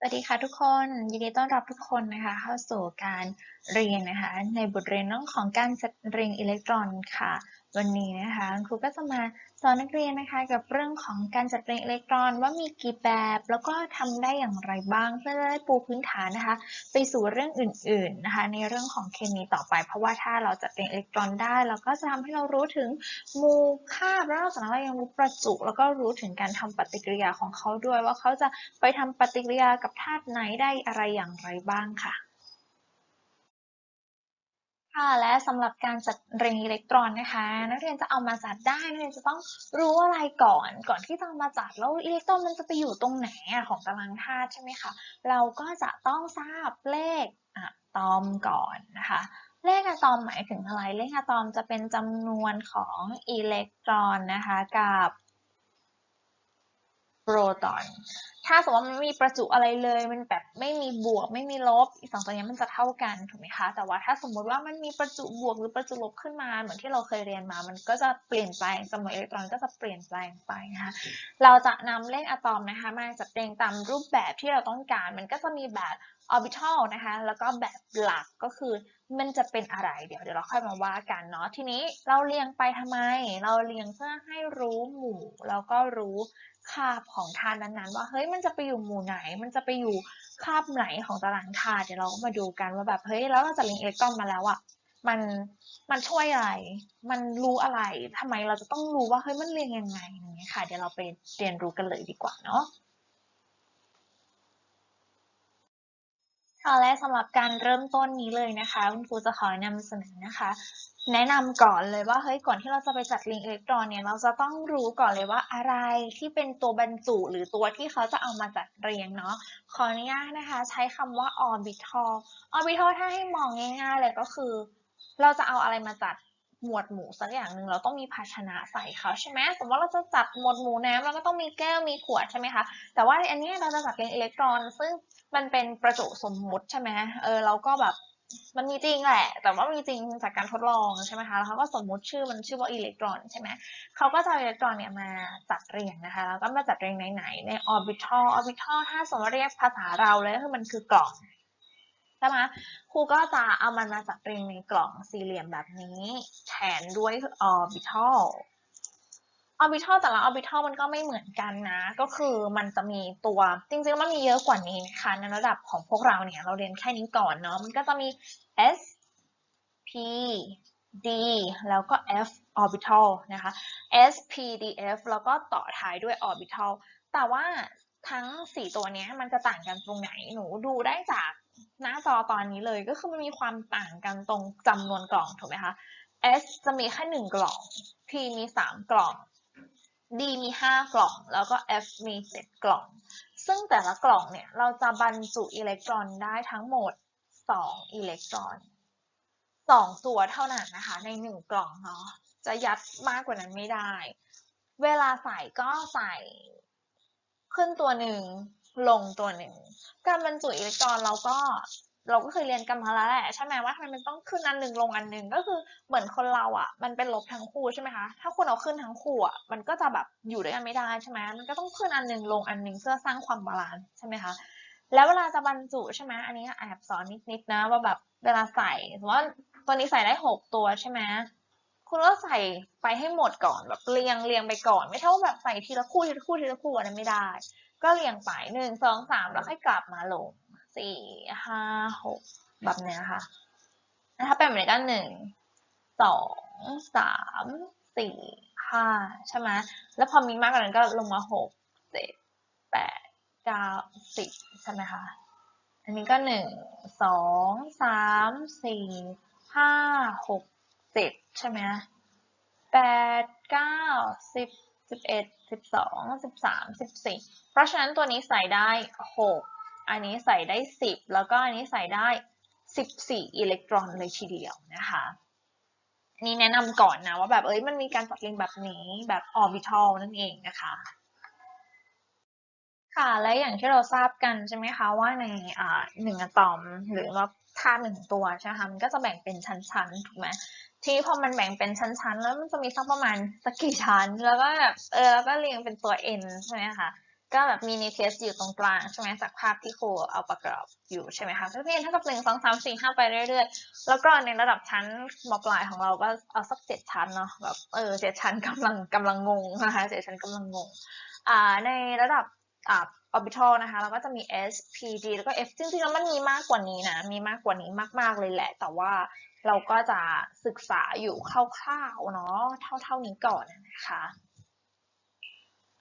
สวัสดีค่ะทุกคนยินดีต้อนรับทุกคนนะคะ เข้าสู่การเรียนนะคะ ในบทเรียนเรื่องของการจัดเรียงอิเล็กตรอนค่ะ วันนี้นะคะครูก็จะมาสอนนักเรียนนะคะกับเรื่องของการจัดเรียงอิเล็กตรอนว่ามีกี่แบบ แล้วก็ทำได้อย่างไรบ้าง เพื่อจะได้ปูพื้นฐานนะคะ ไปสู่เรื่องอื่น ๆนะคะ ในเรื่องของเคมีต่อไป เพราะว่าถ้าเราจัดเรียงอิเล็กตรอนได้ เราก็จะทำให้เรารู้ถึงมูคาบแล้วนอกจากนั้นเรายังรู้ประจุ แล้วก็รู้ถึงการทำปฏิกิริยาของเขาด้วย ว่าเขาจะไปทำปฏิกิริยากับธาตุไหนได้อะไรอย่างไรบ้างค่ะ ค่ะ และสำหรับการจัดเรียงอิเล็กตรอนนะคะ นักเรียนจะเอามาจัดได้นักเรียนจะต้องรู้อะไรก่อน ก่อนที่จะมาจัดแล้วอิเล็กตรอนมันจะไปอยู่ตรงไหนของตารางธาตุใช่ไหมคะเราก็จะต้องทราบเลขอะตอมก่อนนะคะเลขอะตอมหมายถึงอะไรเลขอะตอมจะเป็นจำนวนของอิเล็กตรอนนะคะกับ โปรตอน ถ้าสมมติว่ามันไม่มีประจุอะไรเลย มันแบบไม่มีบวก ไม่มีลบอีสองตัวนี้มันจะเท่ากันถูกไหมคะ แต่ว่าถ้าสมมติว่ามันมีประจุบวกหรือประจุลบขึ้นมา เหมือนที่เราเคยเรียนมา มันก็จะเปลี่ยนแปลงจำนวนอิเล็กตรอนก็จะเปลี่ยนแปลงไปนะคะ เราจะนำเลขอะตอมนะคะมาจัดเรียงตามรูปแบบที่เราต้องการ มันก็จะมีแบบออร์บิทัลนะคะ แล้วก็แบบหลักก็คือมันจะเป็นอะไร เดี๋ยวเดี๋ยวเราค่อยมาว่ากันเนาะ ทีนี้เราเรียงไปทำไม เราเรียงเพื่อให้รู้หมู่แล้วก็รู้ คาบของธาตุนั้นๆ ว่าเฮ้ยมันจะไปอยู่หมู่ไหน มันจะไปอยู่คาบไหนของตารางธาตุเดี๋ยวเราก็มาดูกันว่าแบบเฮ้ยแล้วเราจะเรียงอิเล็กตรอนมาแล้วอะมันมันช่วยอะไร มันรู้อะไรทำไมเราจะต้องรู้ว่าเฮ้ยมันเรียงยังไงอย่างเงี้ยค่ะ เดี๋ยวเราไปเรียนรู้กันเลยดีกว่าเนาะ ค่ะและสำหรับการเริ่มต้นนี้เลยนะคะคุณครูจะขอนำเสนอนะคะ แนะนำก่อนเลยว่าเฮ้ยก่อนที่เราจะไปจัดเรียงอิเล็กตรอนเนี่ยเราจะต้องรู้ก่อนเลยว่าอะไรที่เป็นตัวบรรจุหรือตัวที่เขาจะเอามาจัดเรียงเนาะขออนุญาตนะคะ ใช้คำว่า orbital orbital ถ้าให้มองง่าย ๆ เลยก็คือ เราจะเอาอะไรมาจัดหมวดหมู่สักอย่างหนึ่งเราต้องมีภาชนะใส่เขาใช่ไหมสมมติว่าเราจะจัดหมวดหมู่น้ำเราก็ต้องมีแก้วมีขวดใช่ไหมคะแต่ว่าอันนี้เราจะจัดเรียงอิเล็กตรอน ซึ่ง มันเป็นประจุสมมุติใช่ไหมเออเราก็แบบมันมีจริงแหละ แต่ว่ามีจริงจากการทดลองใช่ไหมคะ แล้วเขาก็สมมุติชื่อมันชื่อว่าอิเล็กตรอนใช่ไหมเขาก็จะเอาอิเล็กตรอนเนี่ยมาจัดเรียงนะคะ แล้วก็มาจัดเรียงไหนๆในออร์บิทัล ออร์บิทัลถ้าสมมติเรียกภาษาเราเลยก็คือมันคือกล่องใช่ไหมครูก็จะเอามันมาจัดเรียงในกล่องสี่เหลี่ยมแบบนี้ แทนด้วยออร์บิทัล ออร์บิทัลแต่ละออร์บิทัลมันก็ไม่เหมือนกันนะ ก็คือมันจะมีตัวจริงๆมันมีเยอะกว่านี้นะคะในระดับของพวกเราเนี่ยเราเรียนแค่นี้ก่อนเนาะมันก็จะมี s p d แล้วก็ f orbital นะคะ s p d f แล้วก็ต่อท้ายด้วย orbital แต่ว่าทั้ง 4 ตัวนี้มันจะต่างกันตรงไหนหนูดูได้จากหน้าจอตอนนี้เลยก็คือมันมีความต่างกันตรงจำนวนกล่องถูกไหมคะ S จะมีแค่หนึ่งกล่อง P มีสามกล่อง D มีห้ากล่อง แล้วก็ F มีเจ็ดกล่อง ซึ่งแต่ละกล่องเนี่ย เราจะบรรจุอิเล็กตรอนได้ทั้งหมดสองอิเล็กตรอนสองตัวเท่านั้นนะคะ ในหนึ่งกล่องเนาะ จะยัดมากกว่านั้นไม่ได้ เวลาใส่ก็ใส่ขึ้นตัวหนึ่งลงตัวหนึ่ง การบรรจุอิเล็กตรอนเราก็ เราก็เคยเรียนกันมาแล้วแหละใช่ไหมว่าทำไมมันต้องขึ้นอันหนึ่งลงอันหนึ่งก็คือเหมือนคนเราอะ มันเป็นลบทั้งคู่ใช่ไหมคะถ้าคุณเอาขึ้นทั้งคู่อะมันก็จะแบบอยู่ด้วยกันไม่ได้ใช่ไหมมันก็ต้องขึ้นอันหนึ่งลงอันหนึ่งเพื่อสร้างความบาลานซ์ใช่ไหมคะแล้วเวลาจะบรรจุใช่ไหมอันนี้แอบสอนนิดๆนะว่าแบบเวลาใส่สมมติว่าตัวนี้ใส่ได้หกตัวใช่ไหมคุณก็ใส่ไปให้หมดก่อนแบบเรียงเรียงไปก่อน ไม่ใช่ว่าแบบใส่ทีละคู่ทีละคู่ทีละคู่อันนั้นไม่ได้ ก็เรียงไปหนึ่งสองสามแล้วค่อยกลับมาลง สี่ห้าหกแบบเนี้ยค่ะถ้าเป็นแบบนี้ก็หนึ่งสองสามสี่ห้าใช่ไหมแล้วพอมีมากกว่านั้นก็ลงมาหกเจ็ดแปดเก้าสิบใช่ไหมคะอันนี้ก็หนึ่งสองสามสี่ห้าหกเจ็ดใช่ไหมแปดเก้าสิบสิบเอ็ดสิบสองสิบสามสิบสี่เพราะฉะนั้นตัวนี้ใส่ได้หก อันนี้ใส่ได้สิบแล้วก็อันนี้ใส่ได้สิบสี่อิเล็กตรอนเลยทีเดียวนะคะนนี้แนะนำก่อนนะว่าแบบเอ้ยมันมีการจัดเรียงแบบนี้แบบออร์บิทัลนั่นเองนะคะค่ะและอย่างที่เราทราบกันใช่ไหมคะว่าในอ่าหนึ่งอะตอมหรือว่าธาตุหนึ่งตัวใช่ไหมคะมันก็จะแบ่งเป็นชั้นๆถูกไหมทีนี้พอมันแบ่งเป็นชั้นๆ แล้วมันจะมีสักประมาณสักกี่ชั้น แล้วก็แบบเออแล้วก็เรียงเป็นตัว n ใช่ไหมคะ ก็แบบมีนิเทสอยู่ตรงกลางใช่ไหมจากภาพที่ครูเอาประกอบอยู่ใช่ไหมคะก็เรียนเท่ากับหนึ่งสองสามสี่ห้าไปเรื่อยๆ แล้วก็ในระดับชั้นมปลายของเราก็เอาสักเจ็ดชั้นเนาะแบบเออเจ็ดชั้นกำลังกำลังงงนะคะเจ็ดชั้นกำลังงงอ่าในระดับอ่า orbital นะคะเราก็จะมี S P D แล้วก็ F จริงๆแล้วมันมีมากกว่านี้นะมีมากกว่านี้มากๆเลยแหละ แต่ว่าเราก็จะศึกษาอยู่คร่าวๆเนาะเท่าๆนี้ก่อนนะคะ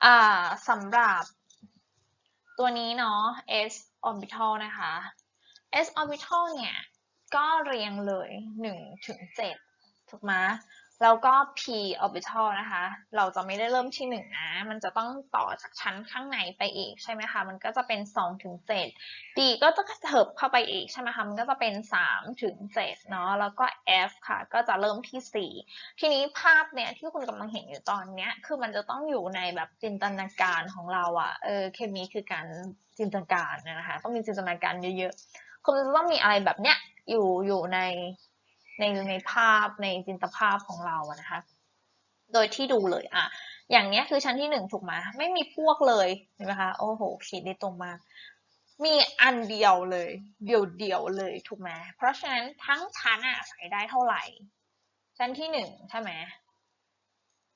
อ่าสำหรับ ตัวนี้เนาะ S orbital นะคะ S orbital เนี่ย ก็เรียงเลย 1 ถึง 7 ถูกไหม แล้วก็ p orbital นะคะ เราจะไม่ได้เริ่มที่ 1 นะ มันจะต้องต่อจากชั้นข้างในไปอีกใช่ไหมคะ มันก็จะเป็น2ถึง7 D ก็จะกระเถิบเข้าไปอีกใช่ไหมคะ มันก็จะเป็น3ถึง7เนาะ แล้วก็ F ค่ะ ก็จะเริ่มที่ 4 ทีนี้ภาพเนี่ยที่คุณกำลังเห็นอยู่ตอนเนี้ย คือมันจะต้องอยู่ในแบบจินตนาการของเราอะเออ เคมีคือการจินตนาการนะคะ ต้องมีจินตนาการเยอะๆ คุณจะต้องมีอะไรแบบเนี้ยอยู่อยู่ใน ในในภาพในจินตภาพของเราอะนะคะ โดยที่ดูเลยอะอย่างเนี้ยคือชั้นที่หนึ่งถูกไหมไม่มีพวกเลยเห็นไหมคะโอ้โหขีดได้ตรงมากมีอันเดียวเลย เดียวเดียวเลยถูกไหมเพราะฉะนั้นทั้งชั้นอะใส่ได้เท่าไหร่ ชั้นที่หนึ่งใช่ไหม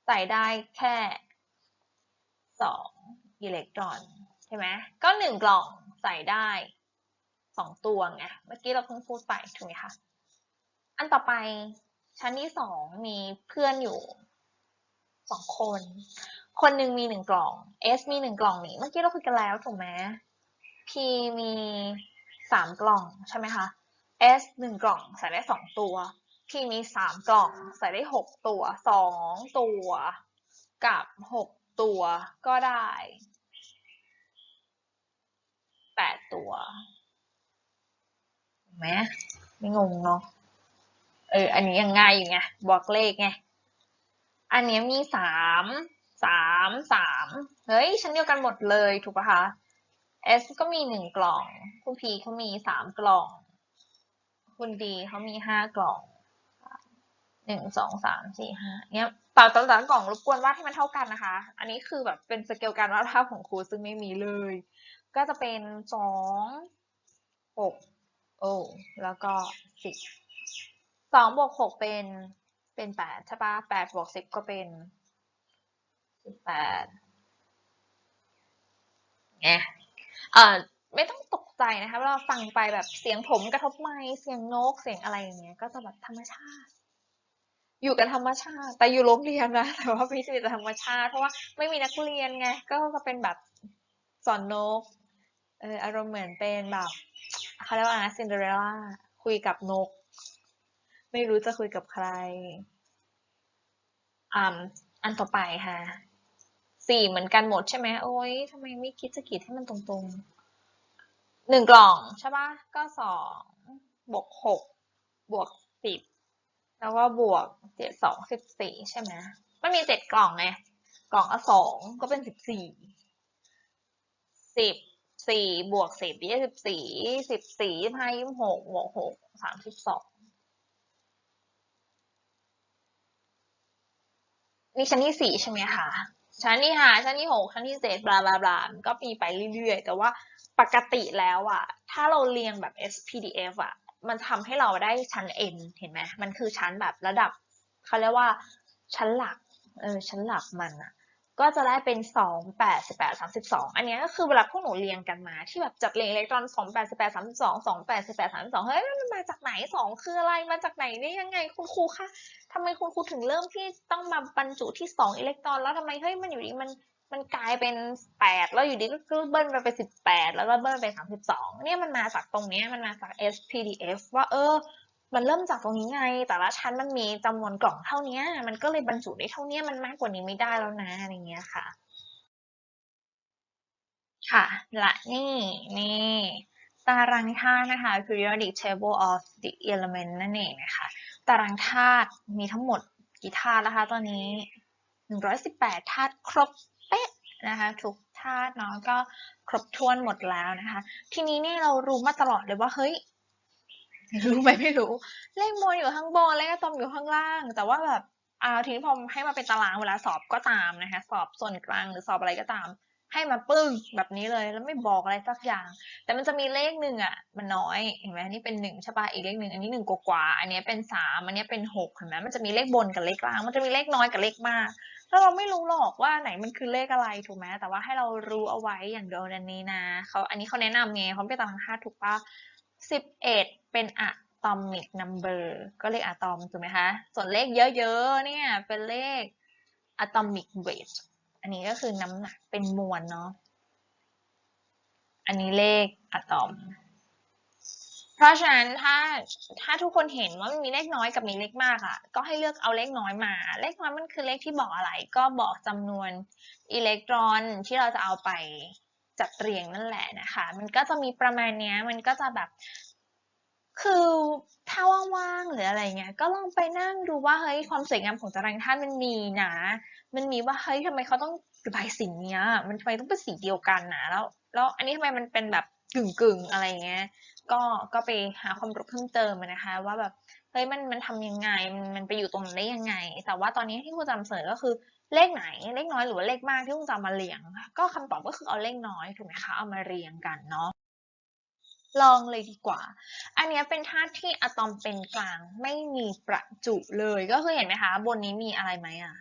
ใส่ได้แค่สองอิเล็กตรอนใช่ไหมก็หนึ่งกล่องใส่ได้สองตัวไงเมื่อกี้เราเพิ่งพูดไปถูกไหมคะ อันต่อไปชั้นที่สองมีเพื่อนอยู่สองคน คนหนึ่งมีหนึ่งกล่อง S มีหนึ่งกล่องนี่เมื่อกี้เราคุยกันแล้วถูกไหม P มีสามกล่องใช่ไหมคะ S หนึ่งกล่องใส่ได้สองตัว P มีสามกล่องใส่ได้หกตัวสองตัวกับหกตัวก็ได้แปดตัวเห็นไหมไม่งงเนาะ เออ อันนี้ยังง่ายอยู่ไงบอกเลขไง อันนี้มีสามสามสามเฮ้ยชั้นเดียวกันหมดเลยถูกปะคะ S ก็มีหนึ่งกล่อง คุณ P เขามีสามกล่อง คุณ D เขามีห้ากล่องหนึ่งสองสามสี่ห้าเนี้ยต่อต่อต่อกล่องรบกวนวาดให้มันเท่ากันนะคะ อันนี้คือแบบเป็นสเกลการวาดภาพของครูซึ่งไม่มีเลย ก็จะเป็นสองหกโอ้แล้วก็สิบ สองบวกหกเป็นเป็นแปดใช่ปะแปดบวกสิบก็เป็นสิบแปดไงเอ่อไม่ต้องตกใจนะคะเวลาฟังไปแบบเสียงผมกระทบไมค์เสียงนกเสียงอะไรอย่างเงี้ย ก็จะแบบธรรมชาติ อยู่กับธรรมชาติ แต่อยู่โรงเรียนนะแต่ว่าไม่ใช่แต่ธรรมชาติ เพราะว่าไม่มีนักเรียนไงก็จะเป็นแบบสอนนกเอออารมณ์เหมือนเป็นแบบเขาเรียกว่าซินเดอเรลล่าคุยกับนก ไม่รู้จะคุยกับใครอ่าอันต่อไปค่ะสี่เหมือนกันหมดใช่ไหมโอ๊ยทำไมไม่คิดจะขีดให้มันตรงๆหนึ่งกล่องใช่ปะก็สองบวกหกบวกสิบแล้วก็บวกเจ็ดสองสิบสี่ใช่ไหมมันมีเจ็ดกล่องไงกล่องละสองก็เป็นสิบสี่สิบสี่บวกสิบยี่สิบสี่สิบสี่ยี่ห้ายี่หกบวกหกสามสิบสอง นี่ชั้นที่สี่ใช่ไหมคะชั้นที่ห้าชั้นที่หกชั้นที่เจ็ดบลาบลาบลามันก็มีไปเรื่อยๆ แต่ว่าปกติแล้วอะถ้าเราเรียงแบบ SPDF อะมันทำให้เราได้ชั้น N เห็นไหมมันคือชั้นแบบระดับเขาเรียกว่าชั้นหลักเออชั้นหลักมันอะ ก็จะได้เป็นสองแปดสิบแปดสามสิบสองอันนี้ก็คือเวลาพวกหนูเรียงกันมา ที่แบบจัดเรียงอิเล็กตรอนสองแปดสิบแปดสามสิบสองสองแปดสิบแปดสามสิบสองเฮ้ยมันมาจากไหนสองคืออะไรมาจากไหนได้ยังไงคุณครูคะทำไมคุณครูถึงเริ่มที่ต้องมาบรรจุที่สองอิเล็กตรอน แล้วทำไมเฮ้ยมันอยู่ดีมันมันกลายเป็นแปดแล้วอยู่ดีก็เบิ้ลไปเป็นสิบแล้วก็เบิ้ลไปสามสิบสองเนี่ยมันมาจากตรงนี้มันมาจาก SPDF ว่าเออ มันเริ่มจากตรงนี้ไง แต่ละชั้นมันมีจำนวนกล่องเท่านี้มันก็เลยบรรจุได้เท่านี้มันมากกว่านี้ไม่ได้แล้วนะอะไรเงี้ยค่ะ ค่ะและนี่นี่ตารางธาตุนะคะ periodic table of the element นั่นเองนะคะ ตารางธาตุมีทั้งหมดกี่ธาตุนะคะตอนนี้ 118ธาตุครบเป๊ะนะคะทุกธาตุเนาะก็ครบถ้วนหมดแล้วนะคะ ทีนี้เนี่ยเรารู้มาตลอดเลยว่าเฮ้ย รู้ไหมไม่รู้ เลขโมลอยู่ข้างบนเลขอะตอมอยู่ข้างล่าง แต่ว่าแบบอ่าทีนี้พอให้มาเป็นตารางเวลาสอบก็ตามนะคะ สอบส่วนกลางหรือสอบอะไรก็ตาม ให้มาปึ้งแบบนี้เลยแล้วไม่บอกอะไรสักอย่าง แต่มันจะมีเลขหนึ่งอะ มันน้อยเห็นไหมนี่เป็นหนึ่งใช่ปะอีกเลขหนึ่งอันนี้หนึ่งกว่าๆอันนี้เป็นสามอันนี้เป็นหกเห็นไหมมันจะมีเลขบนกับเลขกลาง มันจะมีเลขน้อยกับเลขมากแล้วเราไม่รู้หรอกว่าไหนมันคือเลขอะไรถูกไหมแต่ว่าให้เรารู้เอาไว้อย่างเดียวนนี้นะเขาอันนี้เขาแนะนำไงเขาไม่ตามทางค่าถูกปะ สิบเอ็ดเป็นอะตอมิกนัมเบอร์ก็เลขอะตอมถูกไหมคะ ส่วนเลขเยอะๆเนี่ยเป็นเลขอะตอมิกเวทอันนี้ก็คือน้ำหนักเป็นมวลเนาะอันนี้เลขอะตอม เพราะฉะนั้นถ้าถ้าทุกคนเห็นว่ามันมีเลขน้อยกับมีเลขมากอะ ก็ให้เลือกเอาเลขน้อยมา เลขน้อยมันคือเลขที่บอกอะไร ก็บอกจำนวนอิเล็กตรอนที่เราจะเอาไป จัดเรียงนั่นแหละนะคะ มันก็จะมีประมาณนี้มันก็จะแบบ คือถ้าว่างๆหรืออะไรเงี้ย ก็ลองไปนั่งดูว่าเฮ้ยความสวยงามของตารางธาตุมันมีนะ มันมีว่าเฮ้ยทำไมเขาต้องระบายสีเนี้ย มันทำไมต้องเป็นสีเดียวกันนะแล้ว แล้วอันนี้ทำไมมันเป็นแบบกึ่งกึ่งๆอะไรเงี้ย ก็ก็ไปหาความรู้เพิ่มเติมนะคะ ว่าแบบเฮ้ยมันมันทำยังไงมันมันไปอยู่ตรงนั้นได้ยังไง แต่ว่าตอนนี้ที่ครูจะนำเสนอก็คือ เลขไหนเลขน้อยหรือว่าเลขมากที่ครูจะมาเรียง ก็คำตอบก็คือเอาเลขน้อยถูกไหมคะเอามาเรียงกันเนาะลองเลยดีกว่า อันนี้เป็นธาตุที่อะตอมเป็นกลางไม่มีประจุเลยก็คือเห็นไหมคะ บนนี้มีอะไรไหมอะ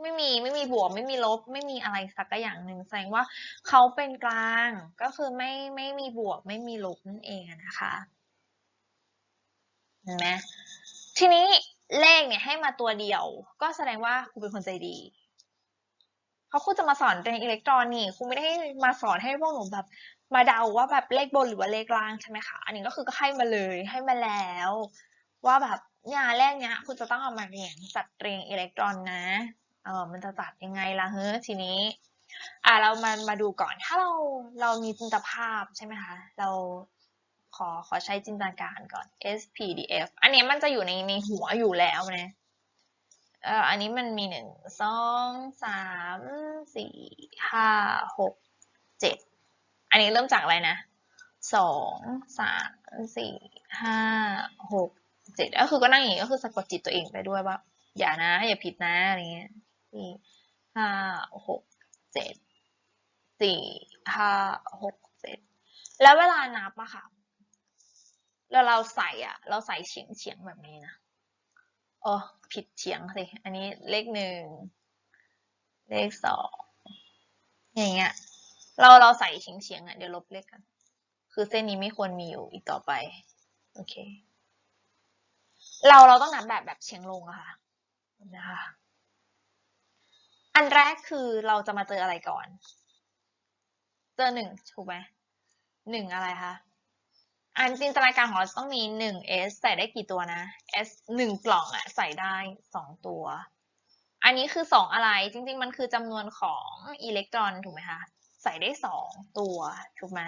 ไม่มีไม่มีบวกไม่มีลบ ไม่มีอะไรสักอย่างหนึ่งแสดงว่าเขาเป็นกลางก็คือไม่ไม่มีบวก ไม่มีลบนั่นเองนะคะเห็นไหมทีนี้ เลขเนี่ยให้มาตัวเดียว ก็แสดงว่าครูเป็นคนใจดี เพราะครูจะมาสอนเรียนอิเล็กตรอนนี่ครูไม่ได้มาสอนให้พวกหนูแบบ มาเดาว่าแบบเลขบนหรือว่าเลขล่างใช่ไหมคะอันนี้ก็คือก็ให้มาเลยให้มาแล้ว ว่าแบบเนี่ยเลขเนี้ยคุณจะต้องเอามาเรียงจัดเรียงอิเล็กตรอนนะเออมันจะจัดยังไงล่ะเฮ้ยทีนี้อะเรามามาดูก่อนถ้าเราเรามีจินตภาพใช่ไหมคะเรา ขอขอใช้จินตนาการก่อน SPDF อันนี้มันจะอยู่ในในหัวอยู่แล้วนะเอ่ออันนี้มันมีหนึ่งสองสามสี่ห้าหกเจ็ดอันนี้เริ่มจากอะไรนะสองสามสี่ห้าหกเจ็ดก็คือก็นั่งอย่างนี้ก็คือสะกดจิตตัวเองไปด้วยว่า อย่านะ อย่าผิดนะอะไรเงี้ยสี่ห้าหกเจ็ดสี่ห้าหกเจ็ดแล้วเวลานับอะค่ะ แล้วเราใส่อะ เราใส่เฉียงเฉียงแบบนี้นะโอ้ผิดเฉียงสิ อันนี้เลขหนึ่ง เลขสอง อย่างเงี้ย เราเราใส่เฉียงเฉียงๆอะเดี๋ยวลบเลขกัน คือเส้นนี้ไม่ควรมีอยู่อีกต่อไป โอเค เราเราต้องนับแบบแบบเฉียงลงอะค่ะ นะคะ อันแรกคือเราจะมาเจออะไรก่อน เจอหนึ่งถูกไหมหนึ่งอะไรคะ อันจินตนาการของเราต้องมีหนึ่ง S ใส่ได้กี่ตัวนะ S หนึ่งกล่องอะใส่ได้สองตัว อันนี้คือสองอะไรจริง ๆ มันคือจำนวนของอิเล็กตรอนถูกไหมคะใส่ได้สองตัวถูกไหม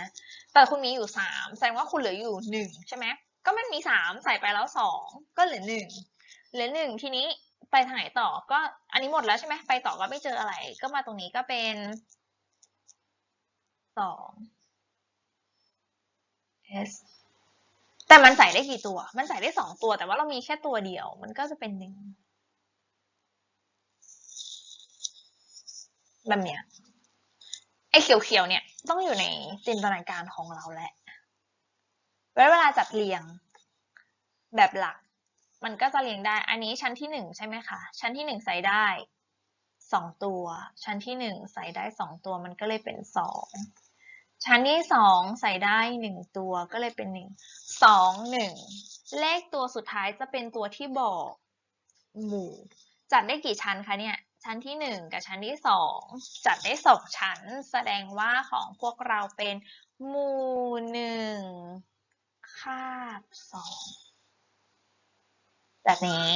แต่คุณมีอยู่สามแสดงว่าคุณเหลืออยู่หนึ่งใช่ไหมก็มันมีสามใส่ไปแล้วสองก็เหลือหนึ่งเหลือหนึ่งทีนี้ไปทางไหนต่อก็อันนี้หมดแล้วใช่ไหมไปต่อก็ไม่เจออะไร ก็มาตรงนี้ก็เป็นสอง S แต่มันใส่ได้กี่ตัว มันใส่ได้สองตัว แต่ว่าเรามีแค่ตัวเดียว มันก็จะเป็นหนึ่งแบบเนี้ย ไอ้เขียวๆเนี่ย ต้องอยู่ในจินตนาการของเราแหละแล้วเวลาจัดเรียงแบบหลัก มันก็จะเรียงได้ อันนี้ชั้นที่หนึ่งใช่ไหมคะ ชั้นที่หนึ่งใส่ได้สองตัว ชั้นที่หนึ่งใส่ได้สองตัว มันก็เลยเป็นสอง ชั้นที่สองใส่ได้หนึ่งตัวก็เลยเป็นหนึ่งสองหนึ่งเลขตัวสุดท้ายจะเป็นตัวที่บอกหมู่ จัดได้กี่ชั้นคะเนี่ย ชั้นที่หนึ่งกับชั้นที่สองจัดได้สองชั้น แสดงว่าของพวกเราเป็นหมู่หนึ่งคาบสองแบบนี้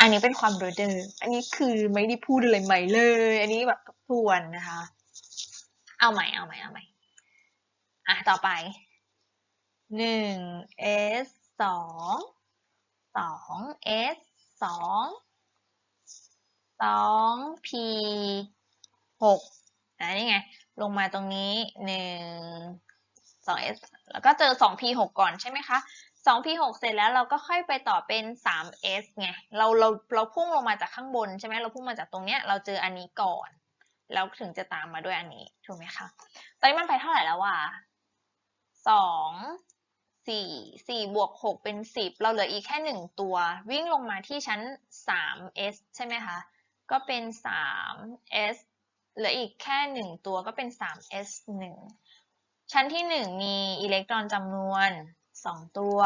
อันนี้เป็นความรู้เดิมอันนี้คือไม่ได้พูดอะไรใหม่เลย อันนี้แบบทบทวนนะคะ เอาใหม่เอาใหม่เอาใหม่ อะ ต่อไปหนึ่ง s สองสอง s สองสอง p หกอะนี่ไง ลงมาตรงนี้หนึ่งสอง s แล้วก็เจอสอง p หกก่อนใช่ไหมคะสอง p หกเสร็จแล้วเราก็ค่อยไปต่อเป็นสาม s ไง เราเราเราพุ่งลงมาจากข้างบนใช่ไหมเราพุ่งมาจากตรงเนี้ยเราเจออันนี้ก่อนแล้วถึงจะตามมาด้วยอันนี้ ถูกไหมคะ ตอนนี้มันไปเท่าไหร่แล้ววะ สองสี่สี่บวกหกเป็นสิบเราเหลืออีกแค่หนึ่งตัว วิ่งลงมาที่ชั้นสาม s ใช่ไหมคะ ก็เป็นสาม s เหลืออีกแค่หนึ่งตัวก็เป็นสาม s หนึ่งชั้นที่หนึ่งมีอิเล็กตรอนจำนวนสองตัว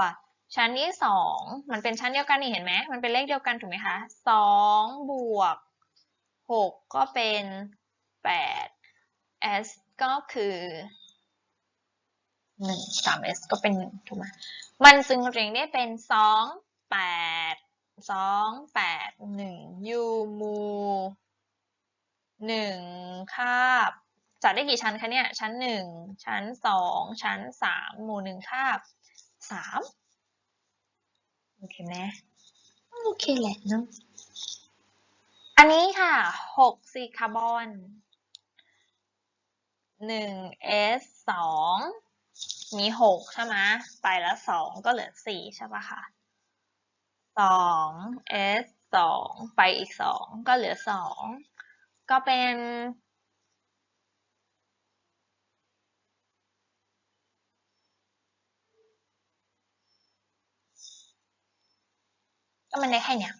ชั้นที่สองมันเป็นชั้นเดียวกันนี่เห็นไหมมันเป็นเลขเดียวกันถูกไหมคะสองบวกหกก็เป็นแปด s ก็คือ หนึ่งสาม s ก็เป็นหนึ่งถูกไหมมันจึงเรียงได้เป็นสองแปดสองแปดหนึ่งยูมูหนึ่งคาบจัดได้กี่ชั้นคะเนี่ย ชั้นหนึ่งชั้นสองชั้นสามหมู่หนึ่งคาบสามโอเคไหมโอเคแหละเนาะอันนี้ค่ะหกซีคาร์บอนหนึ่งเอสสอง มีหกใช่ไหมไปแล้วสองก็เหลือสี่ใช่ปะคะสองเอสองไปอีกสองก็เหลือสองก็เป็นก็มันได้แค่เนี้ย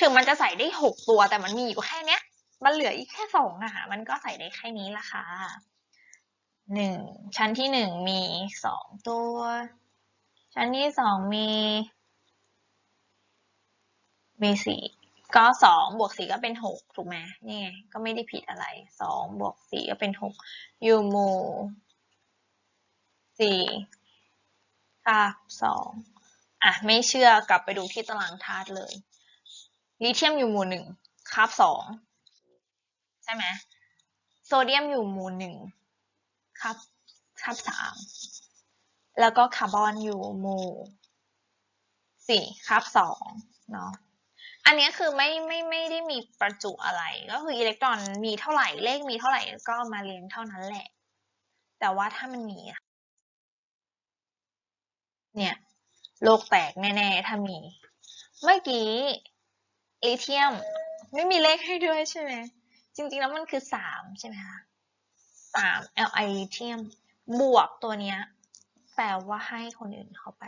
ถึงมันจะใส่ได้หกตัวแต่มันมีอยู่แค่เนี้ย มันเหลืออีกแค่สองอะ มันก็ใส่ได้แค่นี้ละค่ะ หนึ่งชั้นที่หนึ่งมีสองตัว ชั้นที่สองมี มีสี่ก็สองบวกสี่ก็เป็นหกถูกไหมนี่ไงก็ไม่ได้ผิดอะไรสองบวกสี่ก็เป็นหกอยู่โม่สี่คาบสองอะไม่เชื่อกลับไปดูที่ตารางธาตุเลยลิเธียมอยู่หมู่หนึ่งคาบสองใช่ไหมโซเดียมอยู่หมู่หนึ่ง คาบคาบสามแล้วก็คาร์บอนอยู่หมู่สี่คาบสองเนาะอันนี้คือไม่ไม่ไม่ได้มีประจุอะไร ก็คืออิเล็กตรอนมีเท่าไหร่เลขมีเท่าไหร่ก็มาเรียงเท่านั้นแหละ แต่ว่าถ้ามันมีเนี่ยโลกแตกแน่ๆถ้ามี เมื่อกี้ลิเธียมไม่มีเลขให้ด้วยใช่ไหมจริงๆแล้วมันคือสามใช่ไหมคะ สาม Li ลิเธียมบวกตัวเนี้ยแปลว่าให้คนอื่นเข้าไป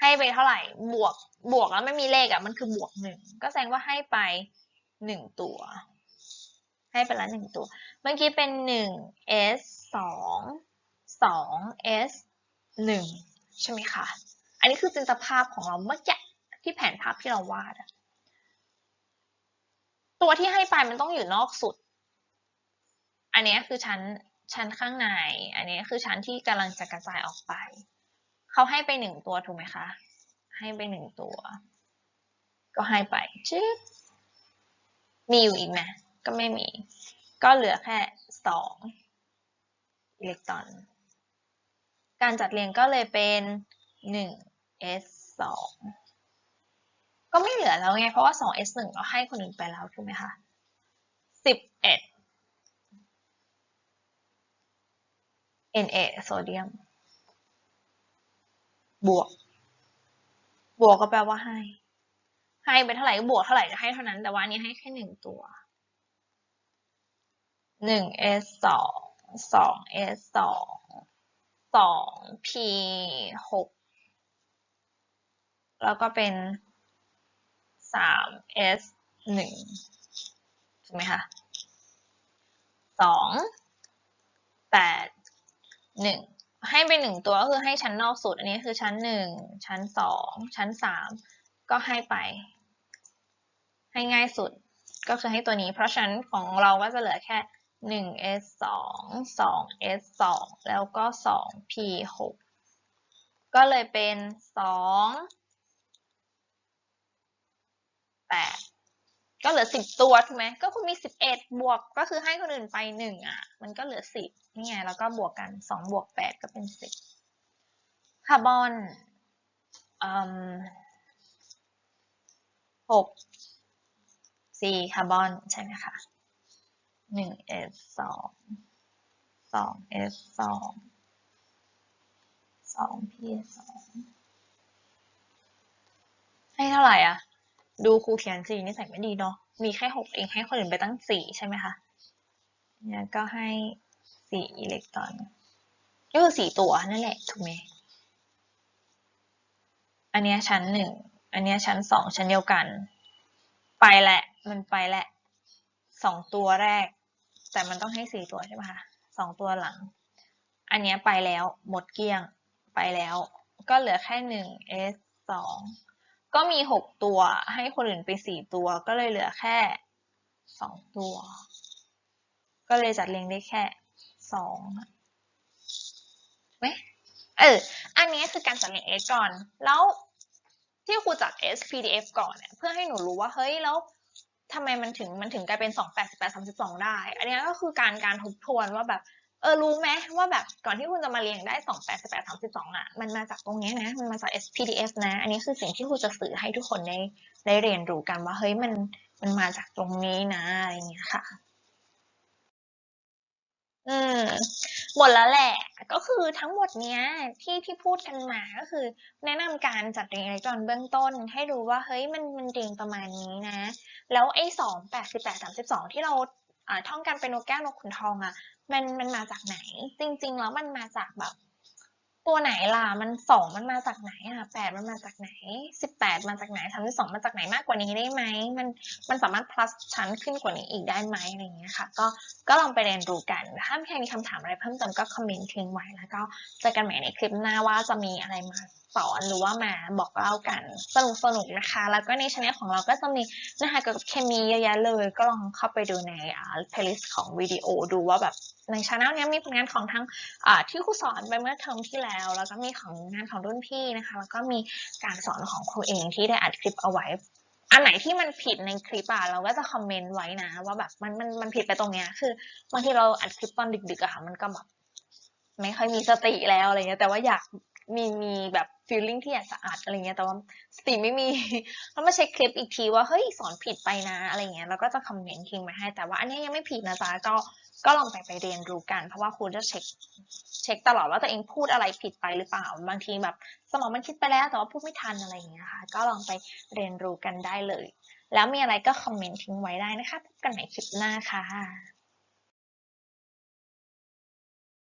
ให้ไปเท่าไหร่บวกบวกแล้วไม่มีเลขอะมันคือบวกหนึ่งก็แสดงว่าให้ไปหนึ่งตัว ให้ไปละหนึ่งตัว เมื่อกี้เป็นหนึ่ง s สองสอง s หนึ่งใช่ไหมคะ อันนี้คือจินตภาพของเราเมื่อกี้ที่แผนภาพที่เราวาดอะ ตัวที่ให้ไปมันต้องอยู่นอกสุด อันนี้คือชั้นชั้นข้างใน อันนี้คือชั้นที่กำลังจะกระจายออกไป เขาให้ไปหนึ่งตัวถูกไหมคะ ให้ไปหนึ่งตัว ก็ให้ไปจิ๊บมีอยู่อีกไหมก็ไม่มี ก็เหลือแค่สองอิเล็กตรอน การจัดเรียงก็เลยเป็นหนึ่ง s สอง ก็ไม่เหลือแล้วไง เพราะว่าสอง s หนึ่งเราให้คนอื่นไปแล้วถูกไหมคะสิบเอ็ด Na โซเดียม บวก บวกก็แปลว่าให้ ให้ไปเท่าไหร่ก็บวกเท่าไหร่จะให้เท่านั้น แต่ว่าอันนี้ให้แค่หนึ่งตัวหนึ่ง s สองสอง s สองสอง p หกแล้วก็เป็น สาม s หนึ่งถูกไหมคะสองแปดหนึ่งให้ไปหนึ่งตัวก็คือให้ชั้นนอกสุด อันนี้คือชั้นหนึ่งชั้นสองชั้นสามก็ให้ไป ให้ง่ายสุดก็คือให้ตัวนี้ เพราะฉะนั้นของเราก็จะเหลือแค่หนึ่ง s สองสอง s สองแล้วก็สอง p หกก็เลยเป็นสอง แปดก็เหลือสิบตัวถูกไหมก็คุณมีสิบเอ็ดบวกก็คือให้คนอื่นไปหนึ่งอะ มันก็เหลือสิบนี่ไงแล้วก็บวกกันสองบวกแปดก็เป็นสิบคาร์บอนหกสี่คาร์บอนใช่ไหมคะหนึ่ง s สสองสอง s สสองสอง p สองให้เท่าไหร่อะ ดูครูเขียนสีนี่ใส่ไม่ดีเนาะ มีแค่หกเองให้คนอื่นไปตั้งสี่ใช่ไหมคะ เนี่ยก็ให้สี่อิเล็กตรอนก็คือสี่ตัวนั่นแหละถูกไหม อันเนี้ยชั้นหนึ่ง อันเนี้ยชั้นสองชั้นเดียวกัน ไปแหละ มันไปแหละสองตัวแรก แต่มันต้องให้สี่ตัวใช่ไหมคะสองตัวหลัง อันเนี้ยไปแล้วหมดเกลี้ยงไปแล้ว ก็เหลือแค่หนึ่ง s สอง ก็มีหกตัวให้คนอื่นไปสี่ตัวก็เลยเหลือแค่สองตัว ก็เลยจัดเรียงได้แค่สองไหมเออ อันนี้คือการจัดเรียงอิเล็กตรอน แล้วที่ครูจัด SPDF ก่อนเนี่ยเพื่อให้หนูรู้ว่าเฮ้ยแล้วทำไมมันถึงมันถึงกลายเป็น 2 8 8 32 ได้ อันนี้ก็คือการการทบทวนว่าแบบ ออรู้ไหมว่าแบบก่อนที่คุณจะมาเรียงได้2 8 8 32อะมันมาจากตรงนี้นะ มันมาจาก SPDF นะ อันนี้คือสิ่งที่ครูจะสื่อให้ทุกคนได้ได้เรียนรู้กันว่าเฮ้ยมันมันมาจากตรงนี้นะอะไรเงี้ยค่ะ อืมหมดแล้วแหละ ก็คือทั้งหมดเนี้ยที่ที่พูดกันมาก็คือ แนะนำการจัดเรียงอิเล็กตรอนเบื้องต้น ให้รู้ว่าเฮ้ยมันมันเรียงประมาณนี้นะ แล้วไอ้สองแปดสิบแปดสามสิบสองที่เรา ท่องกันเป็นนกแก้วนกขุนทองอะมันมันมาจากไหน จริง ๆ แล้วมันมาจากแบบ ตัวไหนล่ะมันสองมันมาจากไหนอะแปดมันมาจากไหนสิบแปดมาจากไหนสามสิบสองมาจากไหนมากกว่านี้ได้ไหมมันมันสามารถ plus ชั้นขึ้นกว่านี้อีกได้ไหมอะไรเงี้ยค่ะ ก็ก็ลองไปเรียนรู้กัน ถ้าใครมีคำถามอะไรเพิ่มเติมก็คอมเมนต์ทิ้งไว้แล้วก็เจอกันใหม่ในคลิปหน้าว่าจะมีอะไรมา สอนหรือว่ามาบอกเล่ากันสนุกสนุกๆนะคะ แล้วก็ในช anel ของเราก็จะมีเนื้อหาเกี่ยวกับเคมีเยอะแยะเลย ก็ลองเข้าไปดูในอ่า playlist ของวิดีโอดูว่าแบบในช anel นี้มีผลงานของทั้งที่ครูสอนไปเมื่อเทอมที่แล้ว แล้วก็มีของงานของรุ่นพี่นะคะ แล้วก็มีการสอนของครูเองที่ได้อัดคลิปเอาไว้อันไหนที่มันผิดในคลิปอะเราก็จะคอมเมนต์ไว้นะ ว่าแบบมันมันมันผิดไปตรงเนี้ยคือบางทีเราอัดคลิปตอนดึกๆอะค่ะมันก็แบบไม่ค่อยมีสติแล้วอะไรเงี้ยแต่ว่าอยากมีมีแบบ ฟีลลิ่งที่อยากจะอัดอะไรเงี้ยแต่ว่าสติไม่มีแล้วมาเช็คคลิปอีกทีว่าเฮ้ยสอนผิดไปนะอะไรเงี้ยแล้วก็จะคอมเมนต์ทิ้งไว้ให้แต่ว่าอันนี้ยยังไม่ผิดนะจ๊ะก็ก็ลองไปไปเรียนรู้กัน เพราะว่าครูจะเช็คเช็คตลอดว่าตัวเองพูดอะไรผิดไปหรือเปล่า บางทีแบบ สมองมันคิดไปแล้วแต่ว่าพูดไม่ทันอะไรอย่างเงี้ยค่ะ ก็ลองไปเรียนรู้กันได้เลย แล้วมีอะไรก็คอมเมนต์ทิ้งไว้ได้นะคะพบกันใหม่คลิปหน้าค่ะ